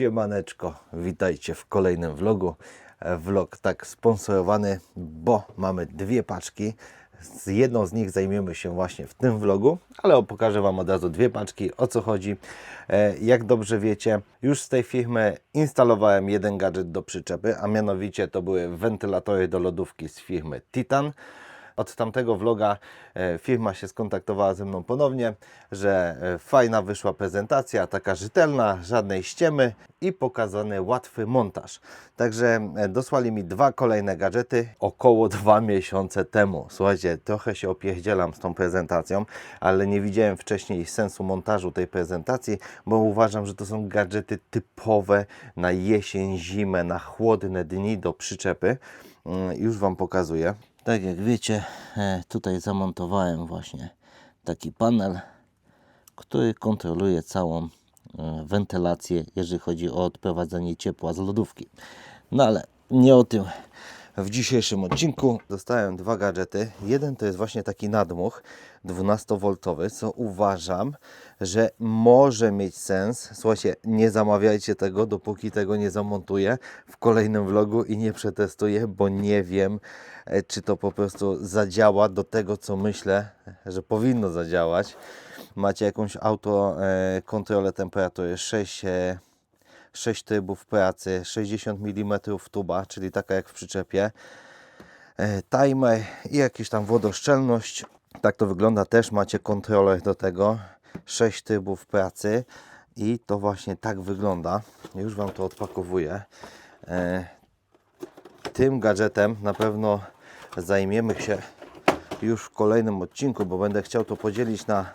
Siemaneczko, witajcie w kolejnym vlogu. E, Vlog tak sponsorowany, bo mamy dwie paczki. Z jedną z nich zajmiemy się właśnie w tym vlogu, ale pokażę Wam od razu dwie paczki, o co chodzi. E, Jak dobrze wiecie, już z tej firmy instalowałem jeden gadżet do przyczepy, a mianowicie to były wentylatory do lodówki z firmy Titan. Od tamtego vloga e, firma się skontaktowała ze mną ponownie, że e, fajna wyszła prezentacja, taka rzetelna, żadnej ściemy i pokazany łatwy montaż. Także e, dosłali mi dwa kolejne gadżety około dwa miesiące temu. Słuchajcie, trochę się opierdzielam z tą prezentacją, ale nie widziałem wcześniej sensu montażu tej prezentacji, bo uważam, że to są gadżety typowe na jesień, zimę, na chłodne dni do przyczepy. Mm, Już Wam pokazuję. Tak jak wiecie, e, tutaj zamontowałem właśnie taki panel, który kontroluje całą e, wentylację, jeżeli chodzi o odprowadzanie ciepła z lodówki. No ale nie o tym w dzisiejszym odcinku. Dostałem dwa gadżety. Jeden to jest właśnie taki nadmuch 12V, co uważam, że może mieć sens. Słuchajcie, nie zamawiajcie tego, dopóki tego nie zamontuję w kolejnym vlogu i nie przetestuję, bo nie wiem, e, czy to po prostu zadziała do tego, co myślę, że powinno zadziałać. Macie jakąś auto e, kontrolę temperatury 6 e, 6 trybów pracy, 60 mm tuba, czyli taka jak w przyczepie, e, timer i jakieś tam wodoszczelność. Tak to wygląda, też macie kontroler do tego, 6 trybów pracy i to właśnie tak wygląda. Już Wam to odpakowuję. E, Tym gadżetem na pewno zajmiemy się już w kolejnym odcinku, bo będę chciał to podzielić na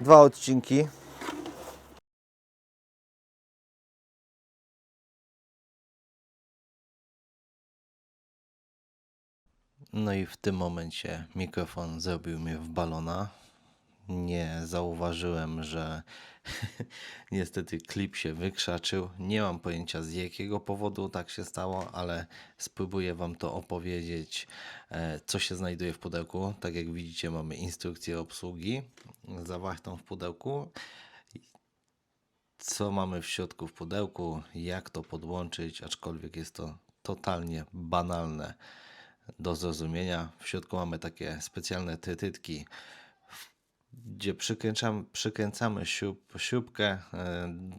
dwa odcinki. No i w tym momencie mikrofon zrobił mnie w balona. Nie zauważyłem, że niestety klip się wykrzaczył. Nie mam pojęcia z jakiego powodu tak się stało, ale spróbuję Wam to opowiedzieć, e, co się znajduje w pudełku. Tak jak widzicie, mamy instrukcję obsługi zawartą w pudełku co mamy w środku w pudełku, jak to podłączyć, aczkolwiek jest to totalnie banalne do zrozumienia. W środku mamy takie specjalne trytytki, gdzie przykręcamy, przykręcamy śrub, śrubkę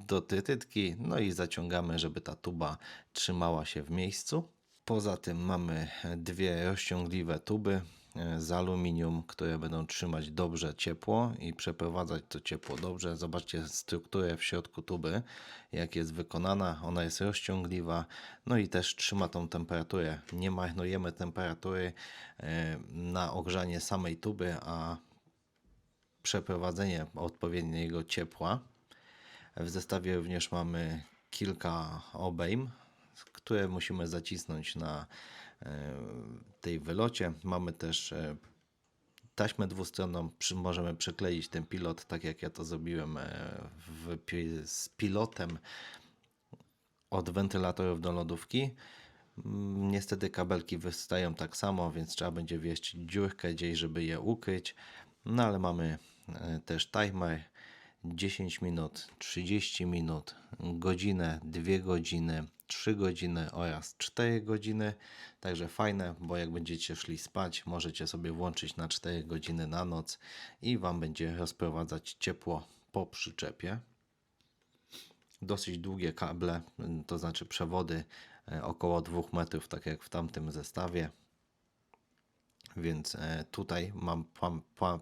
do trytytki, no i zaciągamy, żeby ta tuba trzymała się w miejscu. Poza tym mamy dwie rozciągliwe tuby z aluminium, które będą trzymać dobrze ciepło i przeprowadzać to ciepło dobrze. Zobaczcie strukturę w środku tuby, jak jest wykonana. Ona jest rozciągliwa, no i też trzyma tą temperaturę. Nie marnujemy temperatury e, na ogrzanie samej tuby, a przeprowadzenie odpowiedniego ciepła. W zestawie również mamy kilka obejm, które musimy zacisnąć na e, tej wylocie. Mamy też e, taśmę dwustronną, możemy przykleić ten pilot, tak jak ja to zrobiłem e, w, z pilotem od wentylatorów do lodówki. Mm, Niestety kabelki wystają tak samo, więc trzeba będzie wieść dziurkę gdzieś, żeby je ukryć. No ale mamy e, też timer 10 minut, 30 minut, godzinę, 2 godziny, 3 godziny oraz 4 godziny. Także fajne, bo jak będziecie szli spać, możecie sobie włączyć na 4 godziny na noc i Wam będzie rozprowadzać ciepło po przyczepie dosyć długie kable, to znaczy przewody e, około 2 metrów, tak jak w tamtym zestawie. Więc e, tutaj mam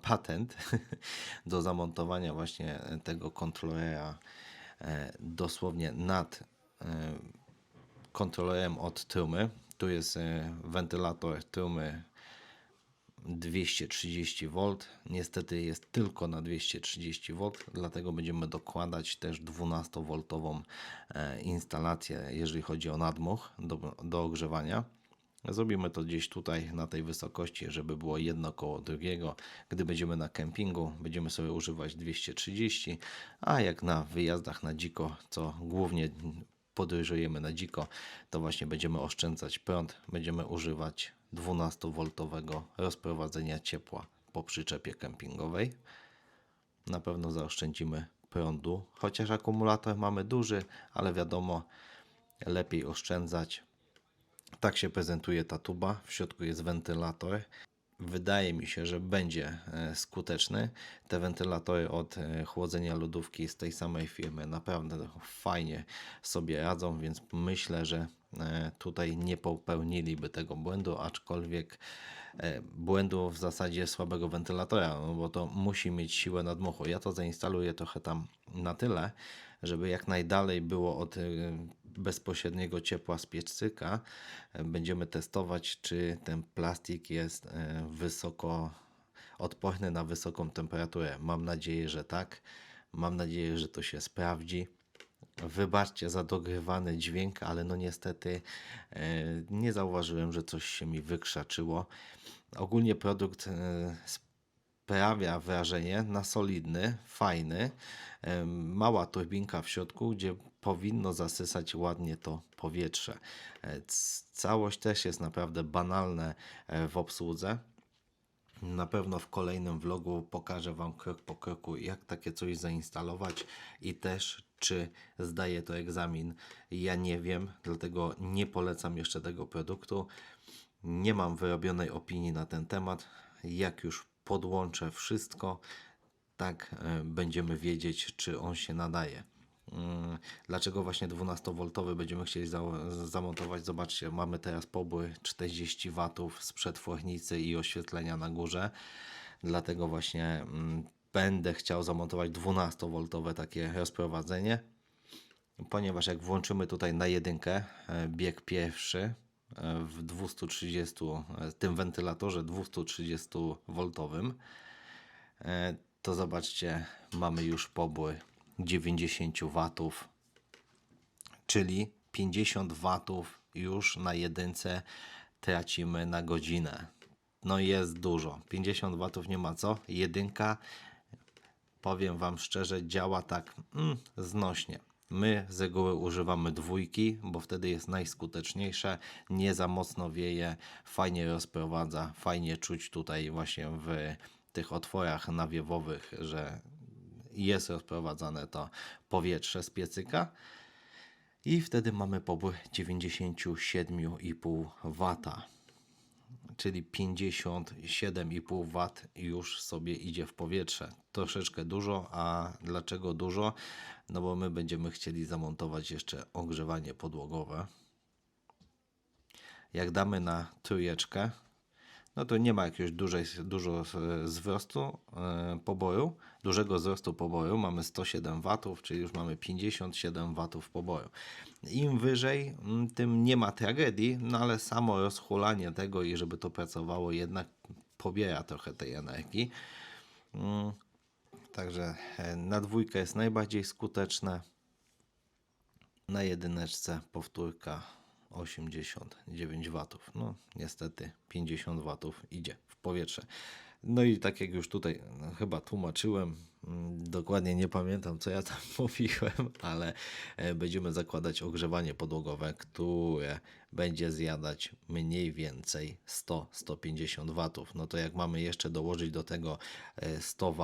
patent do zamontowania właśnie tego kontrolera e, dosłownie nad kontrolerem od trumy. Tu jest e, wentylator trumy 230V. Niestety jest tylko na 230V, dlatego będziemy dokładać też 12V e, instalację, jeżeli chodzi o nadmuch do, do ogrzewania. Zrobimy to gdzieś tutaj na tej wysokości, żeby było jedno koło drugiego. Gdy będziemy na kempingu, będziemy sobie używać 230, a jak na wyjazdach na dziko, co głównie podróżujemy na dziko, to właśnie będziemy oszczędzać prąd, będziemy używać 12V rozprowadzenia ciepła po przyczepie kempingowej. Na pewno zaoszczędzimy prądu. Chociaż akumulator mamy duży, ale wiadomo, lepiej oszczędzać. Tak się prezentuje ta tuba. W środku jest wentylator. Wydaje mi się, że będzie e, skuteczny. Te wentylatory od e, chłodzenia lodówki z tej samej firmy naprawdę fajnie sobie radzą, więc myślę, że e, tutaj nie popełniliby tego błędu, aczkolwiek błędu w zasadzie słabego wentylatora, no bo to musi mieć siłę nadmuchu. Ja to zainstaluję trochę tam na tyle, żeby jak najdalej było od bezpośredniego ciepła z piecyka. E, Będziemy testować, czy ten plastik jest e, wysoko odporny na wysoką temperaturę. Mam nadzieję, że tak. Mam nadzieję, że to się sprawdzi. Wybaczcie za dogrywany dźwięk, ale no niestety e, nie zauważyłem, że coś się mi wykrzaczyło. Ogólnie produkt e, sprawia wrażenie na solidny, fajny. Mała turbinka w środku, gdzie powinno zasysać ładnie to powietrze. E, Całość też jest naprawdę banalne e, w obsłudze. Na pewno w kolejnym vlogu pokażę Wam krok po kroku, jak takie coś zainstalować i też czy zdaje to egzamin. Ja nie wiem, dlatego nie polecam jeszcze tego produktu. Nie mam wyrobionej opinii na ten temat. Jak już podłączę wszystko, tak e, będziemy wiedzieć, czy on się nadaje. Mm, Dlaczego właśnie 12V będziemy chcieli za- zamontować? Zobaczcie, mamy teraz pobór 40 W z przetwornicy i oświetlenia na górze. Dlatego właśnie mm, będę chciał zamontować 12V takie rozprowadzenie. Ponieważ jak włączymy tutaj na jedynkę e, bieg pierwszy w 230, e, tym wentylatorze 230V, E, to zobaczcie, mamy już pobór 90 W, czyli 50 W już na jedynce tracimy na godzinę. No jest dużo. 50 W nie ma co. Jedynka, powiem Wam szczerze, działa tak mm, znośnie. My z reguły używamy dwójki, bo wtedy jest najskuteczniejsze, nie za mocno wieje, fajnie rozprowadza, fajnie czuć tutaj właśnie w tych otworach nawiewowych, że jest rozprowadzane to powietrze z piecyka. I wtedy mamy pobór 97,5 W czyli 57,5 W już sobie idzie w powietrze. Troszeczkę dużo, a dlaczego dużo? No bo my będziemy chcieli zamontować jeszcze ogrzewanie podłogowe. Jak damy na trójeczkę, no to nie ma jakiegoś dużej, dużo e, wzrostu e, poboru, dużego wzrostu poboru. Mamy 107 W, czyli już mamy 57 W poboru. Im wyżej, mm, tym nie ma tragedii, no ale samo rozhulanie tego i żeby to pracowało jednak pobiera trochę tej energii. Mm, Także e, na dwójkę jest najbardziej skuteczne. Na jedyneczce powtórka 89 W. No niestety 50 W idzie w powietrze. No i tak jak już tutaj no, chyba tłumaczyłem, dokładnie nie pamiętam co ja tam mówiłem, ale e, będziemy zakładać ogrzewanie podłogowe, które będzie zjadać mniej więcej 100-150 W. No to jak mamy jeszcze dołożyć do tego e, 100 W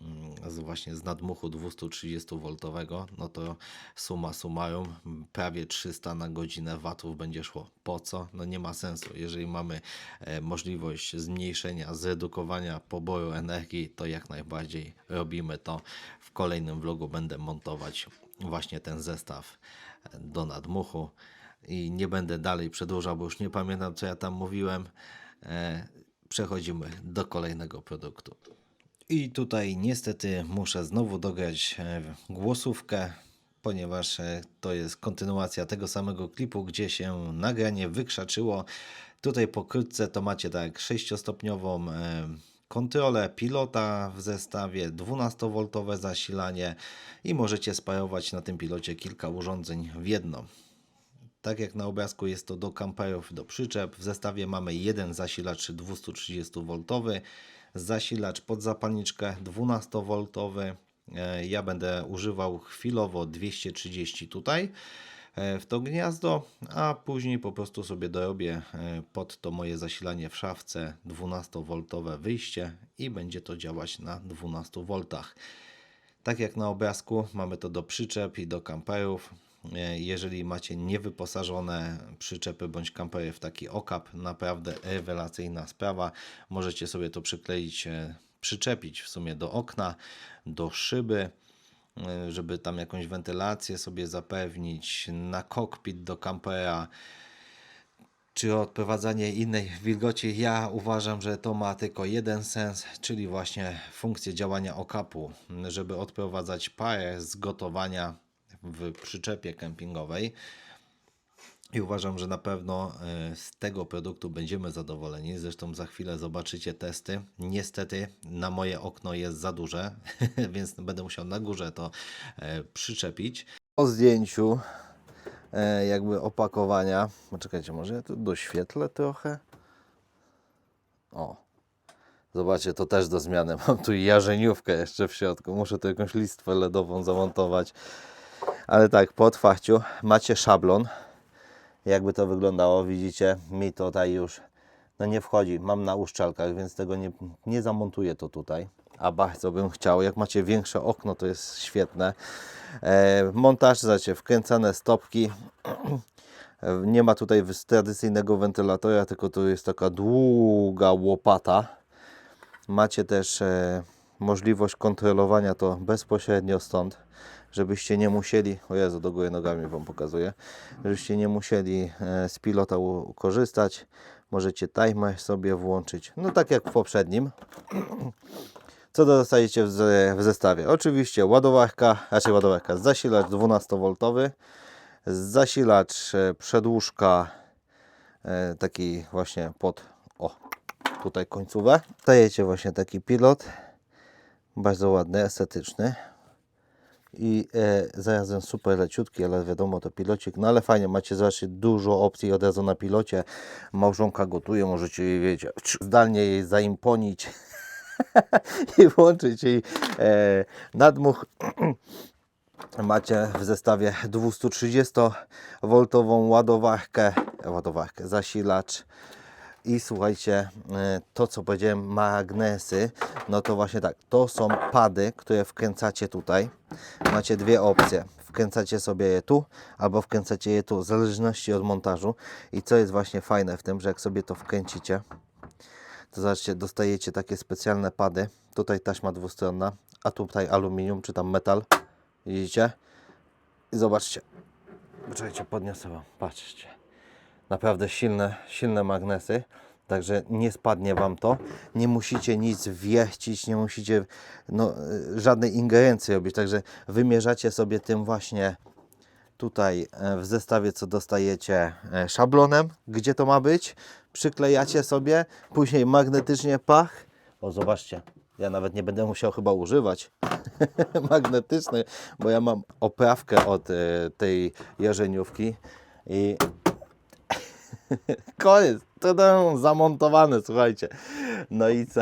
mm, z właśnie z nadmuchu 230V, no to suma summarum prawie 300 na godzinę watów będzie szło. Po co? No nie ma sensu. Jeżeli mamy e, możliwość zmniejszenia, zredukowania poboru energii, to jak najbardziej robimy to. W kolejnym vlogu będę montować właśnie ten zestaw e, do nadmuchu i nie będę dalej przedłużał, bo już nie pamiętam co ja tam mówiłem. E, Przechodzimy do kolejnego produktu. I tutaj niestety muszę znowu dograć e, głosówkę, ponieważ to jest kontynuacja tego samego klipu, gdzie się nagranie wykrzaczyło. Tutaj pokrótce to macie tak 6-stopniową e, kontrolę pilota w zestawie, 12V zasilanie i możecie sparować na tym pilocie kilka urządzeń w jedno. Tak jak na obrazku jest to do kamperów, do przyczep. W zestawie mamy jeden zasilacz 230V, zasilacz pod zapalniczkę 12V. E, Ja będę używał chwilowo 230 tutaj w to gniazdo, a później po prostu sobie dorobię e, pod to moje zasilanie w szafce 12V wyjście i będzie to działać na 12V. Tak jak na obrazku, mamy to do przyczep i do kamperów. E, Jeżeli macie niewyposażone przyczepy bądź kampery w taki okap, naprawdę rewelacyjna sprawa. Możecie sobie to przykleić, e, przyczepić w sumie do okna, do szyby, e, żeby tam jakąś wentylację sobie zapewnić, na kokpit do kampera czy odprowadzanie innej wilgoci, ja uważam, że to ma tylko jeden sens, czyli właśnie funkcję działania okapu, żeby odprowadzać parę z gotowania w przyczepie kempingowej. I uważam, że na pewno e, z tego produktu będziemy zadowoleni. Zresztą za chwilę zobaczycie testy. Niestety na moje okno jest za duże, więc będę musiał na górze to e, przyczepić. Po zdjęciu e, jakby opakowania. Poczekajcie, może ja tu doświetlę trochę. O, zobaczcie, to też do zmiany. Mam tu jarzeniówkę jeszcze w środku. Muszę tu jakąś listwę LEDową zamontować. Ale tak, po otwarciu macie szablon. Jakby to wyglądało, widzicie, mi tutaj już no nie wchodzi. Mam na uszczelkach, więc tego nie, nie zamontuję to tutaj. A bardzo bym chciał. Jak macie większe okno, to jest świetne. E, montaż, znacie, wkręcane stopki. Nie ma tutaj tradycyjnego wentylatora, tylko to jest taka długa łopata. Macie też e, możliwość kontrolowania to bezpośrednio stąd, żebyście nie musieli, o Jezu, do góry nogami Wam pokazuję, żebyście nie musieli e, z pilota korzystać. Możecie timer sobie włączyć, no tak jak w poprzednim. Co dostajecie w, ze- w zestawie? Oczywiście ładowarka, raczej ładowarka, zasilacz 12V, zasilacz e, przedłużka e, taki właśnie pod, o, tutaj końcówę. Dajecie właśnie taki pilot, bardzo ładny, estetyczny i e, zarazem super leciutki, ale wiadomo to pilocik, no ale fajnie, macie zobaczcie dużo opcji od razu na pilocie, małżonka gotuje, możecie jej, wiecie, zdalnie jej zaimponić i włączyć jej e, nadmuch. Macie w zestawie 230V ładowarkę, ładowarkę, zasilacz i słuchajcie, e, to co powiedziałem, magnesy, no to właśnie tak, to są pady, które wkręcacie tutaj. Macie dwie opcje. Wkręcacie sobie je tu, albo wkręcacie je tu, w zależności od montażu. I co jest właśnie fajne w tym, że jak sobie to wkręcicie, to zobaczcie, dostajecie takie specjalne pady. Tutaj taśma dwustronna, a tutaj aluminium czy tam metal. Widzicie? I zobaczcie. Poczekajcie, podniosę Wam. Patrzcie. Naprawdę silne, silne magnesy. Także nie spadnie Wam to. Nie musicie nic wieścić, nie musicie no, y, żadnej ingerencji robić. Także wymierzacie sobie tym właśnie tutaj e, w zestawie, co dostajecie e, szablonem, gdzie to ma być. Przyklejacie sobie, później magnetycznie pach. O, zobaczcie, ja nawet nie będę musiał chyba używać magnetycznej, bo ja mam oprawkę od e, tej jarzeniówki i koniec, to zamontowane, słuchajcie. No i co?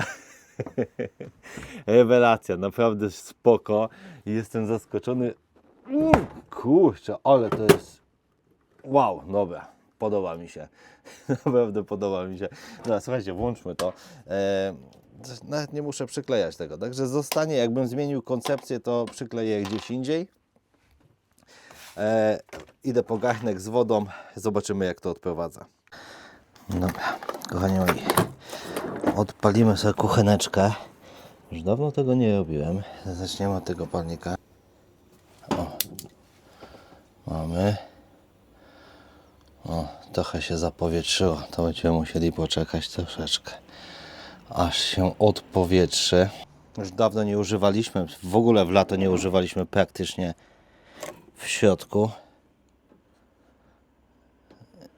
Rewelacja, naprawdę spoko. Jestem zaskoczony. Mm, kurczę, ale to jest wow, dobra, podoba mi się. Naprawdę podoba mi się. Dobra, słuchajcie, włączmy to. E, nawet nie muszę przyklejać tego, także zostanie, jakbym zmienił koncepcję, to przykleję gdzieś indziej. E, idę po garnek z wodą, zobaczymy jak to odprowadza. Dobra, kochani moi, odpalimy sobie kucheneczkę. Już dawno tego nie robiłem. Zaczniemy od tego palnika. O, mamy. O, trochę się zapowietrzyło. To będziemy musieli poczekać troszeczkę, aż się odpowietrzy. Już dawno nie używaliśmy, w ogóle w lato nie używaliśmy praktycznie w środku.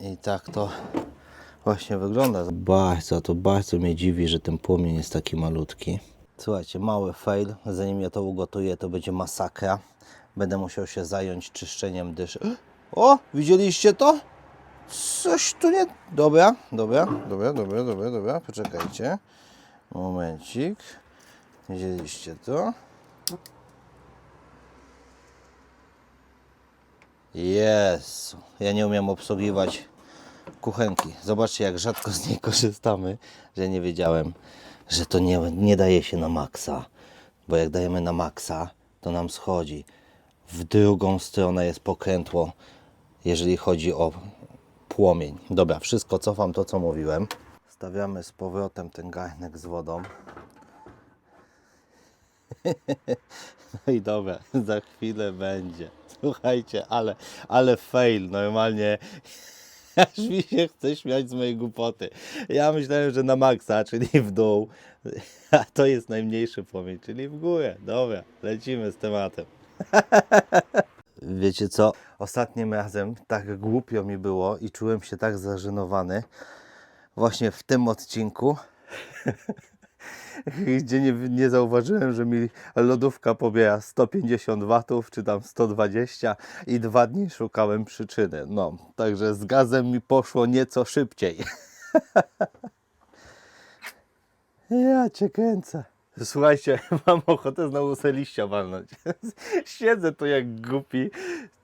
I tak to właśnie wygląda. Bardzo, to bardzo mnie dziwi, że ten płomień jest taki malutki. Słuchajcie, mały fail. Zanim ja to ugotuję, to będzie masakra. Będę musiał się zająć czyszczeniem dyszy. O, widzieliście to? Coś tu nie... Dobra, dobra, dobra, dobra, dobra, dobra. Poczekajcie. Momencik. Widzieliście to? Jezu, ja nie umiem obsługiwać kuchenki. Zobaczcie, jak rzadko z niej korzystamy, że nie wiedziałem, że to nie, nie daje się na maksa. Bo jak dajemy na maksa, to nam schodzi. W drugą stronę jest pokrętło, jeżeli chodzi o płomień. Dobra, wszystko cofam to, co mówiłem. Stawiamy z powrotem ten garnek z wodą. No i dobra, za chwilę będzie. Słuchajcie, ale, ale fail, normalnie aż mi się chce śmiać z mojej głupoty. Ja myślałem, że na maksa, czyli w dół, a to jest najmniejszy płomień, czyli w górę. Dobra, lecimy z tematem. Wiecie co? Ostatnim razem tak głupio mi było i czułem się tak zażenowany właśnie w tym odcinku, gdzie nie, nie zauważyłem, że mi lodówka pobiera 150 watów, czy tam 120 i dwa dni szukałem przyczyny. No, także z gazem mi poszło nieco szybciej. Ja cię kręcę. Słuchajcie, mam ochotę znowu se liścia walnąć. Siedzę tu jak głupi,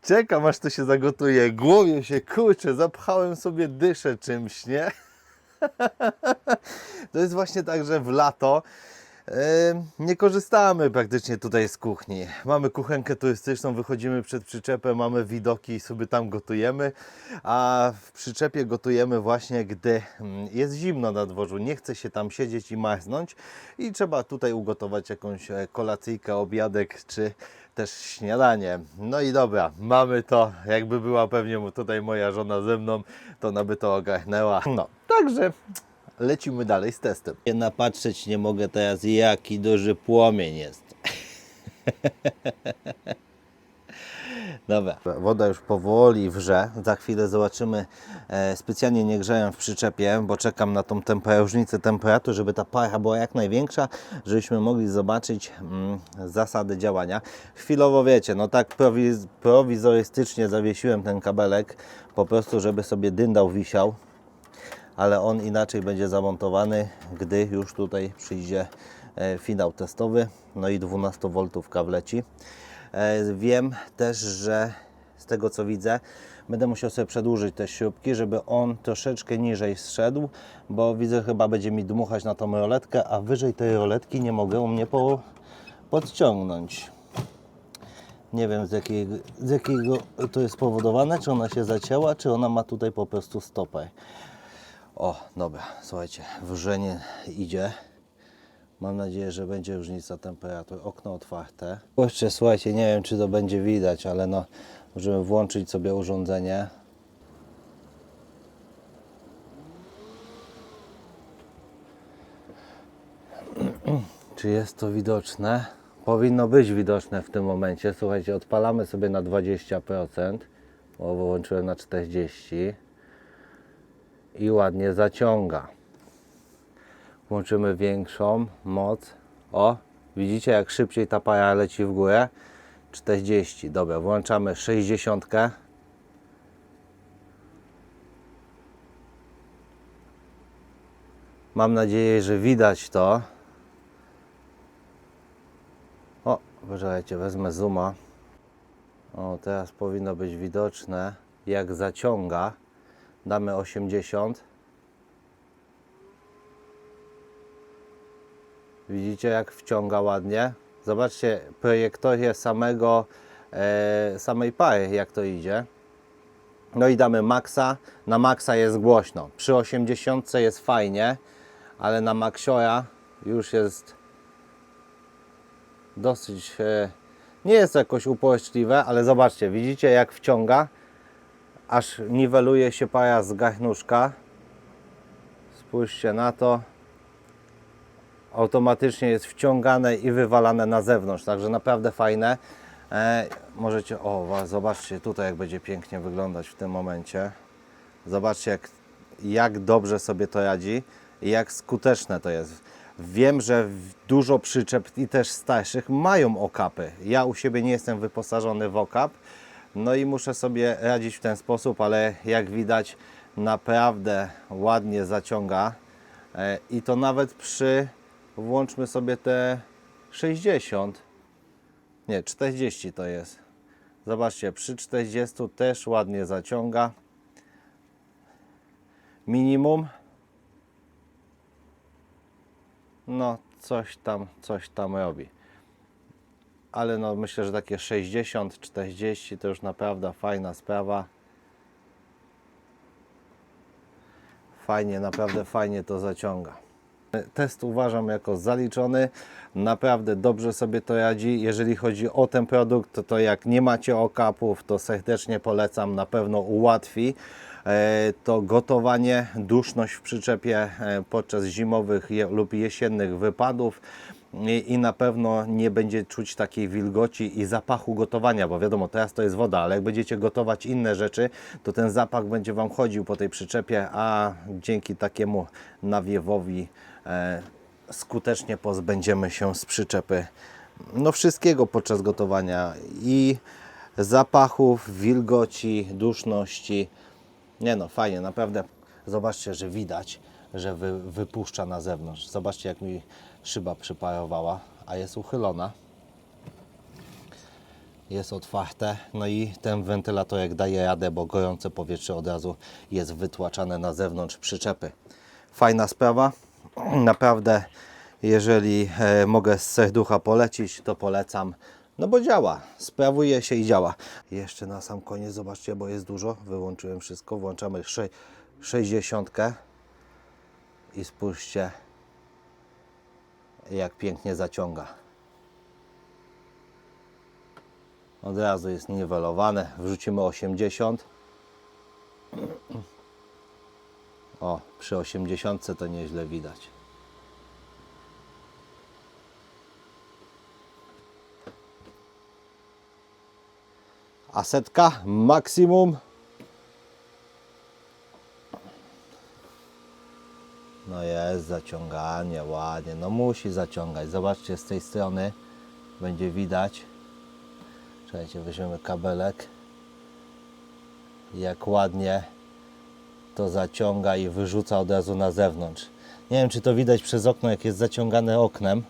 czekam aż to się zagotuje, głowie się kurczę, zapchałem sobie dyszę czymś, nie? To jest właśnie tak, że w lato nie korzystamy praktycznie tutaj z kuchni. Mamy kuchenkę turystyczną, wychodzimy przed przyczepę, mamy widoki i sobie tam gotujemy, a w przyczepie gotujemy właśnie, gdy mm, jest zimno na dworzu, nie chce się tam siedzieć i marznąć i trzeba tutaj ugotować jakąś e, kolacyjkę, obiadek czy też śniadanie. No i dobra, mamy to, jakby była pewnie tutaj moja żona ze mną, to ona by to ogarnęła. No, także lecimy dalej z testem. Nie napatrzeć nie mogę teraz, jaki duży płomień jest. Dobra, woda już powoli wrze. Za chwilę zobaczymy. E, specjalnie nie grzałem w przyczepie, bo czekam na tą temper- różnicę temperatury, żeby ta para była jak największa, żebyśmy mogli zobaczyć mm, zasady działania. Chwilowo wiecie, no tak prowiz- prowizorystycznie zawiesiłem ten kabelek, po prostu, żeby sobie dyndał wisiał ale on inaczej będzie zamontowany, gdy już tutaj przyjdzie e, finał testowy, no i 12V wleci. E, Wiem też, że z tego co widzę, będę musiał sobie przedłużyć te śrubki, żeby on troszeczkę niżej zszedł, bo widzę chyba będzie mi dmuchać na tą roletkę, a wyżej tej roletki nie mogę u mnie po, podciągnąć. Nie wiem z jakiego, z jakiego to jest spowodowane, czy ona się zacięła, czy ona ma tutaj po prostu stopę. O, dobra, słuchajcie, wrzenie idzie. Mam nadzieję, że będzie różnica temperatury. Okno otwarte. Jeszcze słuchajcie, nie wiem czy to będzie widać, ale no, możemy włączyć sobie urządzenie. Czy jest to widoczne? Powinno być widoczne w tym momencie. Słuchajcie, odpalamy sobie na 20%, bo wyłączyłem na 40% i ładnie zaciąga. Włączymy większą moc. O, widzicie jak szybciej ta para leci w górę? 40. Dobra, włączamy 60. Mam nadzieję, że widać to. O, poczekajcie, wezmę zooma. O, teraz powinno być widoczne, jak zaciąga. Damy 80. Widzicie jak wciąga ładnie. Zobaczcie projektorię samego, e, samej pary jak to idzie. No i damy maksa. Na maksa jest głośno. Przy 80 jest fajnie, ale na maksiora już jest dosyć... E, nie jest to jakoś uporczliwe, ale zobaczcie, widzicie jak wciąga aż niweluje się para z garnuszka. Spójrzcie na to. Automatycznie jest wciągane i wywalane na zewnątrz, także naprawdę fajne. E, możecie, o, zobaczcie tutaj, jak będzie pięknie wyglądać w tym momencie. Zobaczcie, jak, jak dobrze sobie to radzi i jak skuteczne to jest. Wiem, że dużo przyczep i też starszych mają okapy. Ja u siebie nie jestem wyposażony w okap, no i muszę sobie radzić w ten sposób, ale jak widać naprawdę ładnie zaciąga E, i to nawet przy, włączmy sobie te 60, nie 40 to jest. Zobaczcie, przy 40 też ładnie zaciąga. Minimum no coś tam, coś tam robi. ale no myślę, że takie 60, 40 to już naprawdę fajna sprawa. Fajnie, naprawdę fajnie to zaciąga. Test uważam jako zaliczony. Naprawdę dobrze sobie to radzi. Jeżeli chodzi o ten produkt, to, to jak nie macie okapów, to serdecznie polecam. Na pewno ułatwi e, to gotowanie, duszność w przyczepie e, podczas zimowych lub jesiennych wypadów. I, na pewno nie będzie czuć takiej wilgoci i zapachu gotowania, bo wiadomo, teraz to jest woda, ale jak będziecie gotować inne rzeczy, to ten zapach będzie Wam chodził po tej przyczepie, a dzięki takiemu nawiewowi e, skutecznie pozbędziemy się z przyczepy no wszystkiego podczas gotowania i zapachów, wilgoci, duszności. Nie no, fajnie, naprawdę. Zobaczcie, że widać, że wy, wypuszcza na zewnątrz. Zobaczcie, jak mi szyba przyparowała, a jest uchylona. Jest otwarte, no i ten wentylatorek daje radę, bo gorące powietrze od razu jest wytłaczane na zewnątrz przyczepy. Fajna sprawa. Naprawdę, jeżeli e, mogę z serducha polecić, to polecam. No bo działa, sprawuje się i działa. Jeszcze na sam koniec, zobaczcie, bo jest dużo. Wyłączyłem wszystko, włączamy sze- 60 i spójrzcie, jak pięknie zaciąga. Od razu jest niwelowane. Wrzucimy 80. O, przy 80 to nieźle widać. A setka maksimum. Jest zaciąganie, ładnie. No musi zaciągać. Zobaczcie z tej strony. Będzie widać. Czekajcie, weźmiemy kabelek. Jak ładnie to zaciąga i wyrzuca od razu na zewnątrz. Nie wiem, czy to widać przez okno, jak jest zaciągane oknem.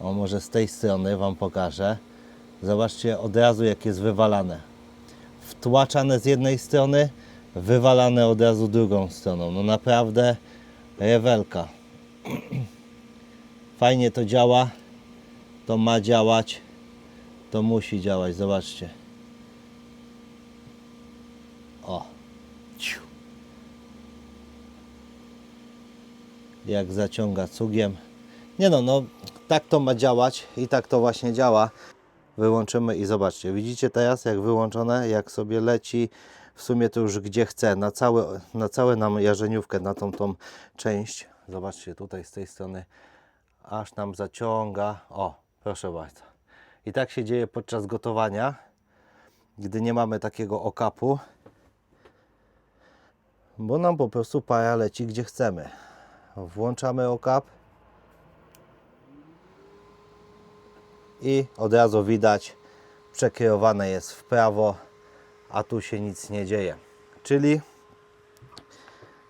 O, może z tej strony Wam pokażę. Zobaczcie od razu, jak jest wywalane. Wtłaczane z jednej strony, wywalane od razu drugą stroną. No naprawdę rewelka. Fajnie to działa. To ma działać. To musi działać. Zobaczcie. O. Jak zaciąga cugiem. Nie no, no tak to ma działać i tak to właśnie działa. Wyłączymy i zobaczcie. Widzicie teraz jak wyłączone, jak sobie leci w sumie to już gdzie chce, na całe, na całe nam jarzeniówkę, na tą, tą część. Zobaczcie tutaj z tej strony, aż nam zaciąga. O, proszę bardzo. I tak się dzieje podczas gotowania, gdy nie mamy takiego okapu, bo nam po prostu para leci gdzie chcemy. Włączamy okap i od razu widać przekierowane jest w prawo, a tu się nic nie dzieje. Czyli?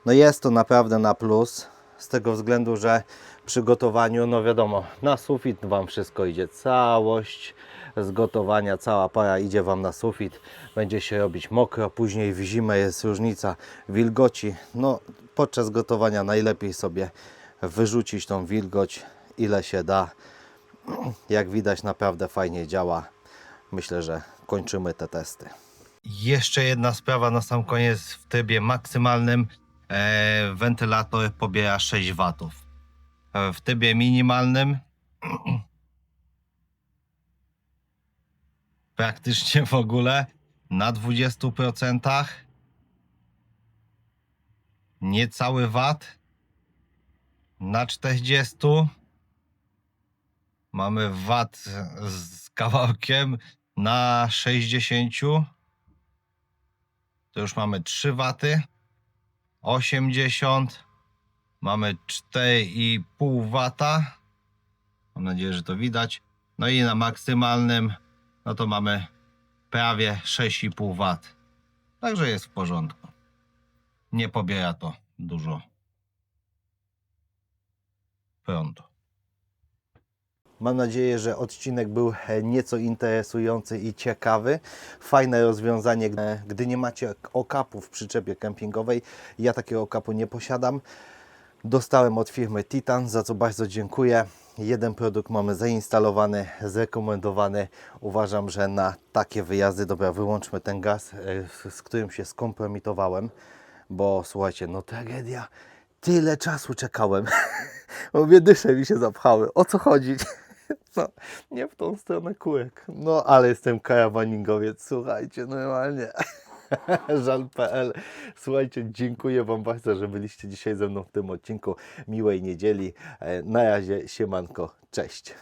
No jest to naprawdę na plus z tego względu, że przy gotowaniu, no wiadomo, na sufit Wam wszystko idzie, całość z gotowania, cała para idzie Wam na sufit, będzie się robić mokro, później w zimę jest różnica wilgoci, no podczas gotowania najlepiej sobie wyrzucić tą wilgoć ile się da, jak widać naprawdę fajnie działa, myślę, że kończymy te testy. Jeszcze jedna sprawa na sam koniec w trybie maksymalnym. E, wentylator pobiera 6 W. E, W trybie minimalnym praktycznie w ogóle na 20%. Niecały wat na 40. Mamy wat z kawałkiem na 60 to już mamy 3 waty, 80, mamy 4,5 wata. Mam nadzieję, że to widać. No i na maksymalnym, no to mamy prawie 6,5 wat. Także jest w porządku. Nie pobiera to dużo prądu. Mam nadzieję, że odcinek był e, nieco interesujący i ciekawy. Fajne rozwiązanie, e, gdy nie macie okapu w przyczepie kempingowej. Ja takiego okapu nie posiadam. Dostałem od firmy Titan, za co bardzo dziękuję. Jeden produkt mamy zainstalowany, zrekomendowany. Uważam, że na takie wyjazdy, dobra, wyłączmy ten gaz, e, z którym się skompromitowałem, bo słuchajcie, no tragedia. Tyle czasu czekałem. Mówię, dysze mi się zapchały. O co chodzi? Nie w tą stronę kółek. No, ale jestem karawaningowiec, słuchajcie, normalnie. Żal.pl. Słuchajcie, dziękuję Wam bardzo, że byliście dzisiaj ze mną w tym odcinku. Miłej niedzieli. E, Na razie, siemanko, cześć.